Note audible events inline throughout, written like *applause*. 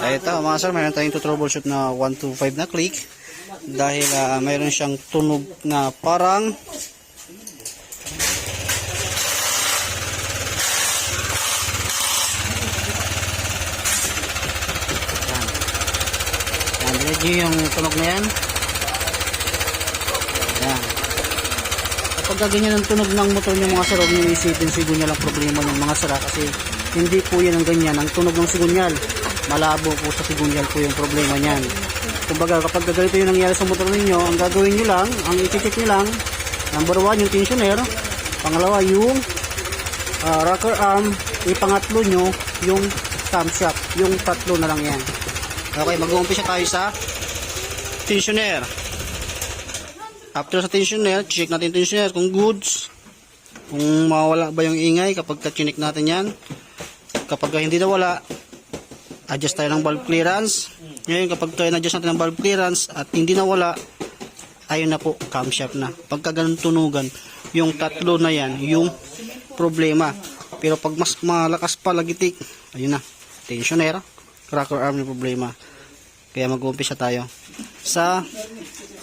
Ay, ito mga sir, mayroon tayong to troubleshoot na 125 na click dahil ah, mayroon siyang tunog na parang dinig niyo yung tunog na yan. Yan. Kapag ganyan ang tunog ng motor niyo mga sir, huwag niyo isipin sigunyal ang problema ng mga sira kasi hindi po yan ang ganyan. Ang tunog ng sigunyal, malabo po sa sigunyal po yung problema niyan. Kumbaga kapag ganito yung nangyari sa motor ninyo, ang gagawin niyo lang, ang i-check niyo lang, number one yung tensioner, pangalawa yung ah, rocker arm, ipangatlo nyo yung camshaft, yung tatlo na lang yan. Okay, mag-uumpisa tayo sa tensioner. After sa tensioner, check natin tensioner kung goods. Kung mawala ba yung ingay kapag chinik natin yan. Kapag hindi na wala, adjust tayo ng valve clearance. Ngayon kapag tayo na-adjust natin ng valve clearance at hindi na wala, ayun na po, camshaft na. Pagka ganun tunugan, yung tatlo na yan, yung problema. Pero pag mas malakas pa lagitik, ayun na, tensioner, cracker arm yung problema. Kaya mag-uumpisa tayo. Sa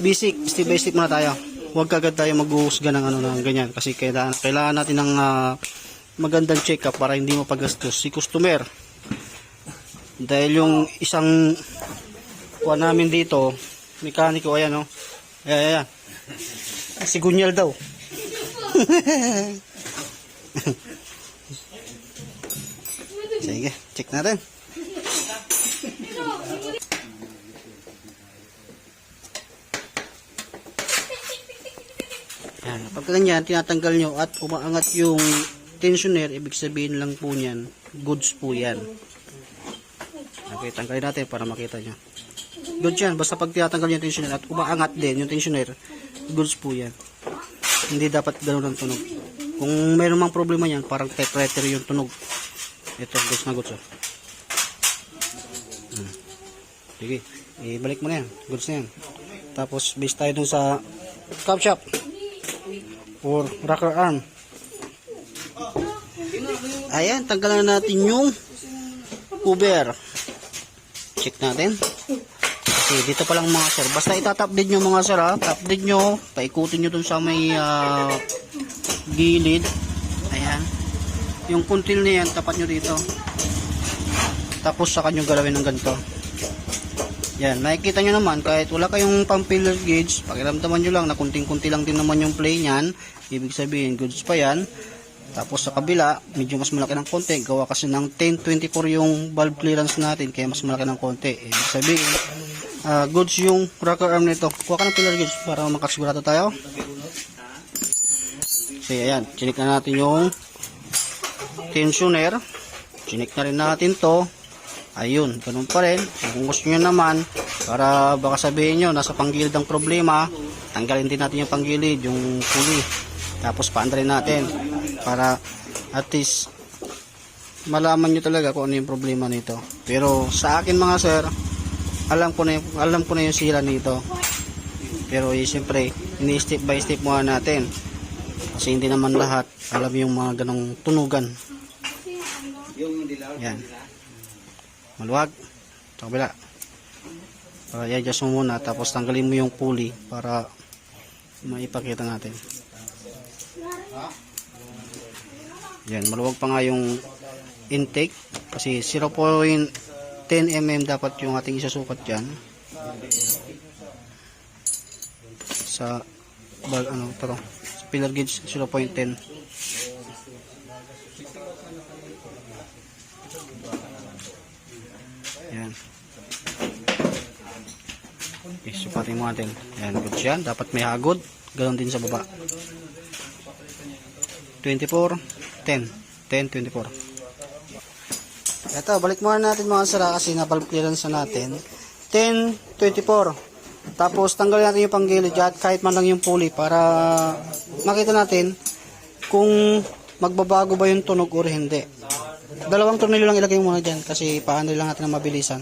basic, step by step muna tayo. Huwag kagad tayo mag-uusga ng ano ng ganyan kasi kailangan, kailangan natin ng ah, magandang check-up para hindi mapagastos si customer. Dahil yung isang kuha namin dito, mekaniko, ayan o. Oh. Ayan, ayan, ayan. Sigunyal daw. *laughs* Sige, check natin. Yan, pag ganyan, tinatanggal nyo at umaangat yung tensioner, ibig sabihin lang po niyan, goods po yan. Okay, tanggalin natin para makita nyo. Goods yan, basta pag tinatanggal yung tensioner at umaangat din yung tensioner, goods po yan. Hindi dapat ganun ang tunog. Kung mayroon mang problema yan, parang typewriter yung tunog. Ito, goods na goods. Oh. Hmm. Sige, ibalik mo na yan. Goods na yan. Tapos, base tayo dun sa cup shop or rocker arm. Ayan, tanggalan na natin yung cover. Check natin. Kasi dito pa lang mga sir. Basta itatap din nyo mga sir ha. Tap din nyo. Paikutin nyo dun sa may ah, gilid. Ayan. Yung kuntil na yan, tapat nyo dito. Tapos saka nyo galawin ng ganito. Yan, makikita nyo naman, kahit wala kayong pang filler gauge, pakiramdaman nyo lang na kunting-kunti lang din naman yung play niyan. Ibig sabihin, goods pa yan. Tapos sa kabila, medyo mas malaki ng konti. Gawa kasi ng 1024 yung valve clearance natin, kaya mas malaki ng konti. Ibig sabihin, ah, goods yung rocker arm nito. Kuha ka ng filler gauge para makasigurado tayo. So, ayan, chinik na natin yung tensioner. Chinik na rin natin to. Ayun, ganun pa rin. Kung gusto nyo naman, para baka sabihin nyo, nasa panggilid ang problema, tanggalin din natin yung panggilid, yung pulley. Tapos paandarin natin para at least malaman nyo talaga kung ano yung problema nito. Pero sa akin mga sir, alam ko na yung, alam ko na yung sila nito. Pero eh, siyempre, ini step by step muna natin. Kasi hindi naman lahat alam yung mga ganong tunugan. Yan. Maluwag. Sa kabila. Para i-adjust mo muna tapos tanggalin mo yung pulley para maipakita natin. Yan, maluwag pa nga yung intake kasi 0.10 mm dapat yung ating isasukat dyan. Sa bal ano to sa gauge 0.10 yan. Okay, sukatin mo natin. Yan good yan dapat may hagod. Ganoon din sa baba. 24 10 10 24 ito balik muna natin mga sara kasi na valve clearance na natin 10 24 tapos tanggalin natin yung panggilid at kahit man lang yung pulley para makita natin kung magbabago ba yung tunog or hindi. Dalawang tornilyo lang ilagay muna dyan kasi paano lang natin na mabilisan.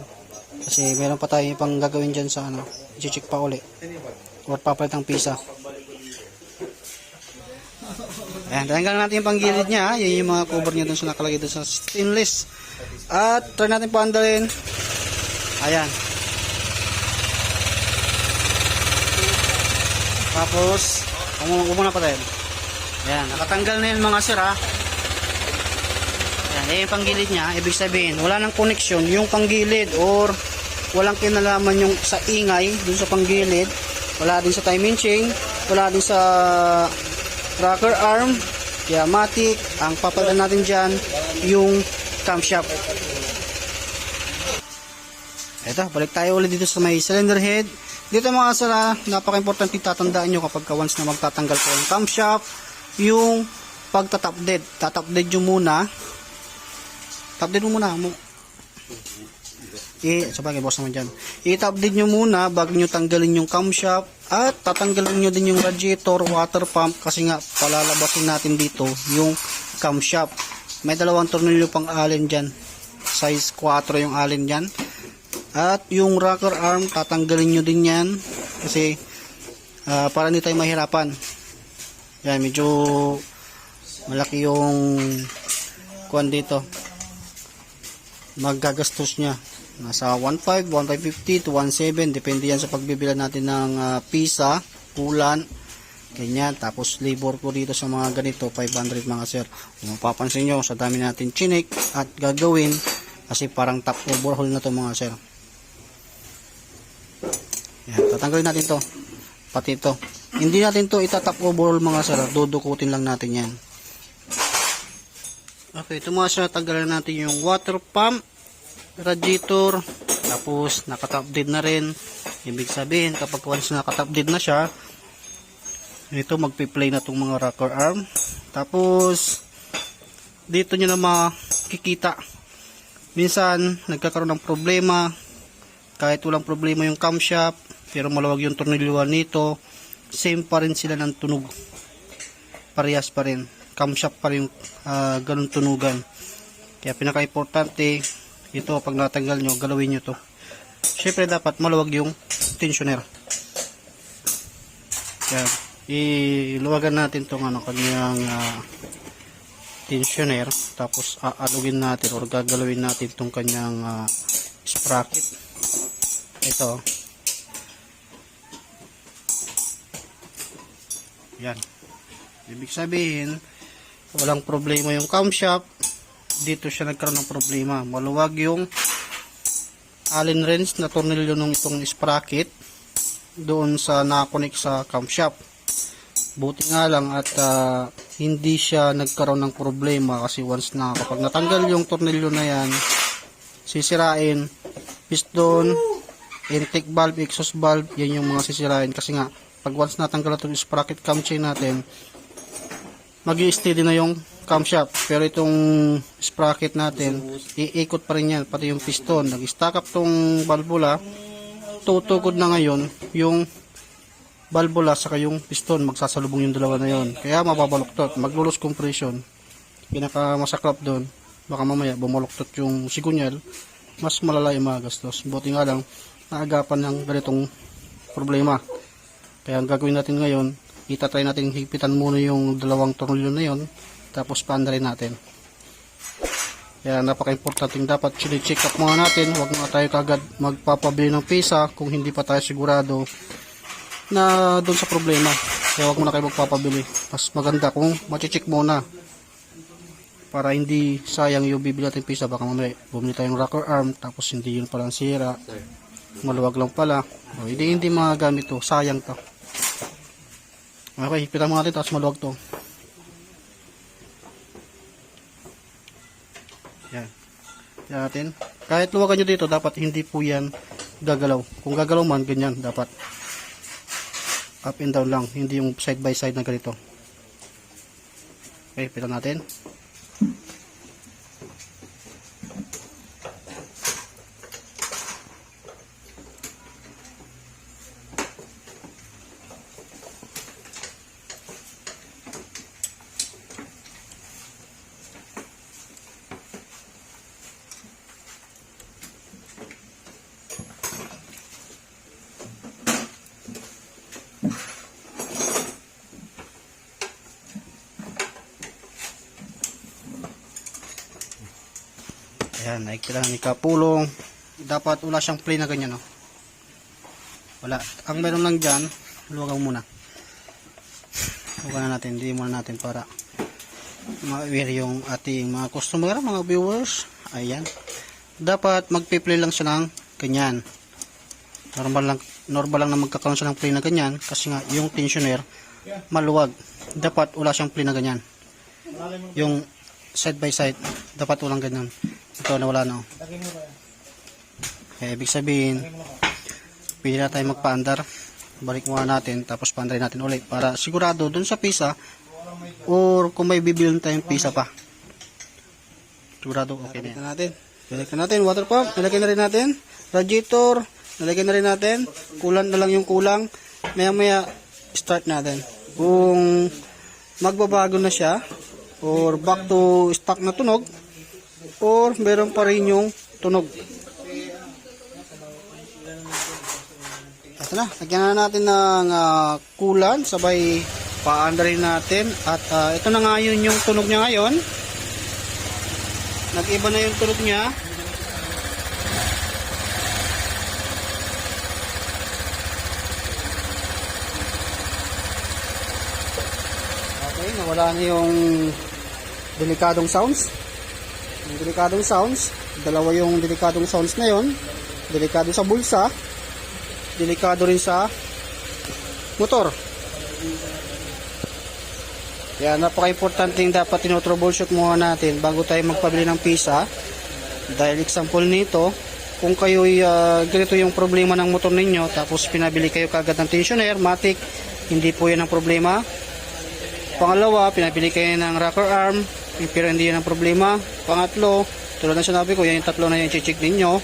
Kasi meron pa tayo pang gagawin dyan sa ano, i-check pa uli. Or papalit ng pisa. Ayan, tanggalin natin yung panggilid niya. Yan yung mga cover niya dun sa nakalagay dun sa stainless At try natin paandalin. Ayan. Tapos, huwag mo na pa tayo. Ayan, nakatanggal na yan mga sir ha. Ayan, yung panggilid niya, ibig sabihin, wala nang connection yung panggilid or walang kinalaman yung sa ingay dun sa panggilid. Wala din sa timing chain, wala din sa rocker arm, kaya matic, ang papadan natin dyan, yung camshaft. Ito, balik tayo ulit dito sa may cylinder head. Dito mga sara, napaka-importante tatandaan nyo kapag ka once na magtatanggal ko yung camshaft, yung pagtatap dead. Tatap dead nyo muna. Tap dead mo muna. Mo. I, sabagay, boss naman dyan. I-tap dead nyo muna bago nyo tanggalin yung camshaft at tatanggalin nyo din yung radiator, water pump kasi nga palalabasin natin dito yung camshaft. May dalawang tornilyo pang allen dyan. Size 4 yung allen dyan. At yung rocker arm, tatanggalin nyo din yan. Kasi, ah, para hindi tayo mahirapan. Yan, medyo malaki yung kuan dito. Maggagastos niya. Nasa 1.5, 1.550 to 1.7. Depende yan sa pagbibila natin ng ah, pisa, kulan, ganyan. Tapos labor ko dito sa mga ganito, 500 mga sir. Kung mapapansin nyo, sa dami natin chinik at gagawin, kasi parang top overhaul na to mga sir. Yan, tatanggalin natin to. Pati ito. Hindi natin to itatap overall mga sir. Dudukutin lang natin yan. Okay, ito mga sir, natin yung water pump, radiator, tapos nakatap dead na rin. Ibig sabihin, kapag once nakatap dead na siya, ito magpi-play na itong mga rocker arm. Tapos, dito nyo na makikita. Minsan, nagkakaroon ng problema. Kahit walang problema yung camshaft, pero maluwag yung tornilyoan nito, same pa rin sila ng tunog. Parehas pa rin. Camshaft pa rin ah, ganun tunugan. Kaya pinaka-importante, ito pag natanggal nyo, galawin nyo to. Siyempre dapat maluwag yung tensioner. Yan. Iluwagan natin tong ano, kanyang ah, tensioner. Tapos aalugin natin or gagalawin natin tong kanyang ah, sprocket. Ito. Yan. Ibig sabihin, walang problema yung camshaft. Dito siya nagkaroon ng problema. Maluwag yung allen wrench na tornilyo nung itong sprocket doon sa nakakonect sa camshaft. Buti nga lang at ah, hindi siya nagkaroon ng problema kasi once na kapag natanggal yung tornilyo na yan, sisirain, piston, intake valve, exhaust valve, yan yung mga sisirain kasi nga pag once natanggal itong sprocket cam chain natin, mag steady na yung camshaft. Pero itong sprocket natin, iikot pa rin yan, pati yung piston. Nag-stack up tong valvula, tutukod na ngayon yung valvula saka yung piston, magsasalubong yung dalawa na yon. Kaya mababaluktot, maglulus compression. Pinakamasaklap doon, baka mamaya bumaluktot yung sigunyal, mas malala yung mga gastos. Buti nga lang, naagapan ng ganitong problema. Kaya ang gagawin natin ngayon, itatry natin higpitan muna yung dalawang tornilyo na yon tapos paandarin natin. Kaya napaka-importante dapat check up muna natin. Huwag muna tayo kagad magpapabili ng pisa kung hindi pa tayo sigurado na doon sa problema. Kaya huwag muna kayo magpapabili. Mas maganda kung machicheck muna para hindi sayang yung bibili natin pisa. Baka mamaya bumili tayong rocker arm tapos hindi yun palang sira. Maluwag lang pala. O, hindi hindi magagamit to. Sayang to. Okay, higpitan mo natin tapos maluwag to. Yan. Yan natin. Kahit luwagan nyo dito, dapat hindi po yan gagalaw. Kung gagalaw man, ganyan dapat. Up and down lang. Hindi yung side by side na ganito. Okay, pitan natin. Yan, naikita lang ni Kapulong. Dapat wala siyang play na ganyan, no? Wala. Ang meron lang dyan, luwagan muna. Luwagan na natin, hindi muna natin para ma-aware yung ating mga customer, mga viewers. Ayan. Dapat magpi-play lang siya ng ganyan. Normal lang, normal lang na magkakaroon siya ng play na ganyan kasi nga yung tensioner maluwag. Dapat wala siyang play na ganyan. Yung side by side, dapat walang ganyan. Ito na wala na. oh. Kaya ibig sabihin, pili na tayo magpa-andar. Balik muna natin, tapos paandarin natin ulit para sigurado dun sa pisa or kung may bibilin tayong pisa pa. Sigurado okay na yan. natin. Nilagyan natin, water pump, nilagyan na rin natin. Radiator, nilagyan na rin natin. Kulang na lang yung kulang. Maya maya, start natin. Kung magbabago na siya, or back to stock na tunog, or meron pa rin yung tunog. Ito na, lagyan na natin ng ah, kulan, sabay paandarin natin. At ah, ito na nga yun yung tunog niya ngayon. Nag-iba na yung tunog niya. Okay, nawala na yung delikadong sounds. Delikadong sounds, dalawa yung delikadong sounds na yon. Delikado sa bulsa, delikado rin sa motor. Kaya napaka-importante dapat tinotroubleshoot muna natin bago tayo magpabili ng pisa. Dahil example nito, kung kayo uh, ganito yung problema ng motor ninyo, tapos pinabili kayo kagad ng tensioner, matic, hindi po yan ang problema. Pangalawa, pinabili kayo ng rocker arm, pero hindi yan ang problema. Pangatlo, tulad ng sinabi ko, yan yung tatlo na yung check ninyo.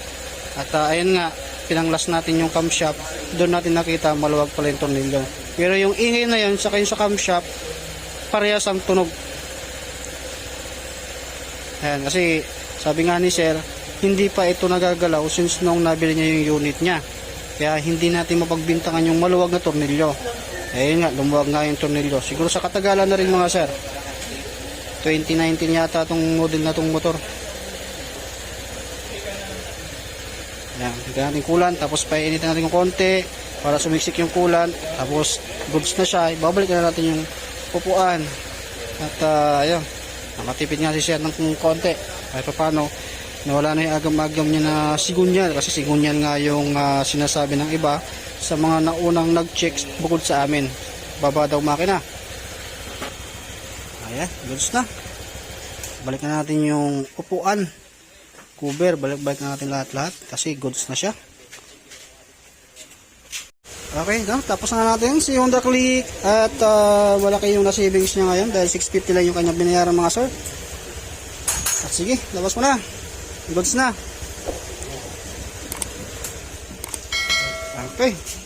At uh, ayun nga, pinanglas natin yung camshaft, doon natin nakita maluwag pala yung tornilyo. Pero yung ingay na yun, saka yung sa camshaft, parehas ang tunog. Ayan, kasi sabi nga ni sir, hindi pa ito nagagalaw since nung nabili niya yung unit niya. Kaya hindi natin mapagbintangan yung maluwag na tornilyo. Ayun nga, lumuwag nga yung tornilyo. Siguro sa katagalan na rin mga sir. 2019 yata itong model na itong motor. Ayan, tignan natin kulan, tapos painitin natin yung konti para sumiksik yung kulan, tapos goods na siya, ibabalik na natin yung pupuan. At uh, ayun, nakatipid nga si Sir ng konti. Kahit pa paano, nawala na yung agam-agam niya na sigunyal, kasi sigunyal nga yung ah, sinasabi ng iba sa mga naunang nag-check bukod sa amin. Baba daw makina. Ayan, goods na. Balik na natin yung upuan cover, balik-balik na natin lahat-lahat kasi goods na siya. Okay, no? tapos na natin si Honda Click at uh, wala kayong na savings niya ngayon dahil 650 lang yung kanyang binayaran mga sir. At sige, labas mo na. Goods na. Okay.